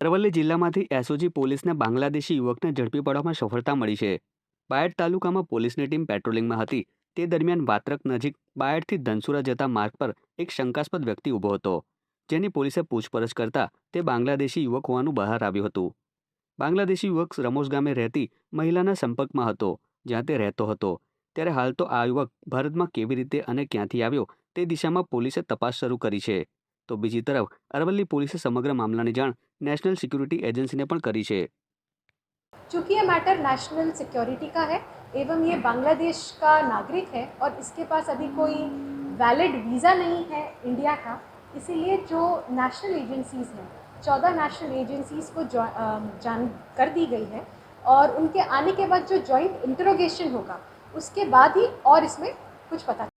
અરવલ્લી જિલ્લામાંથી એસઓજી પોલીસને બાંગ્લાદેશી યુવકને ઝડપી પાડવામાં સફળતા મળી છે. બાયડ તાલુકામાં પોલીસની ટીમ પેટ્રોલિંગમાં હતી. તે દરમિયાન વાત્રક નજીક બાયડથી ધનસુરા જતા માર્ગ પર એક શંકાસ્પદ વ્યક્તિ ઊભો હતો. જેની પોલીસે પૂછપરછ કરતા તે બાંગ્લાદેશી યુવક હોવાનું બહાર આવ્યું હતું. બાંગ્લાદેશી યુવક રમોસ ગામે રહેતી મહિલાના સંપર્કમાં હતો, જ્યાં તે રહેતો હતો. ત્યારે હાલ તો આ યુવક ભારતમાં કેવી રીતે અને ક્યાંથી આવ્યો તે દિશામાં પોલીસે તપાસ શરૂ કરી છે. तो बीजी तरफ़ अरवली पुलिस समग्र मामला की जाँच नेशनल सिक्योरिटी एजेंसी ने करी छे चूँकि ये मैटर नेशनल सिक्योरिटी का है, एवं ये बांग्लादेश का नागरिक है, और इसके पास अभी कोई वैलिड वीज़ा नहीं है इंडिया का, इसीलिए जो नेशनल एजेंसीज़ हैं, चौदह नेशनल एजेंसीज़ को जान कर दी गई है, और उनके आने के बाद जो जॉइंट इंटरोगेशन होगा, उसके बाद ही और इसमें कुछ पता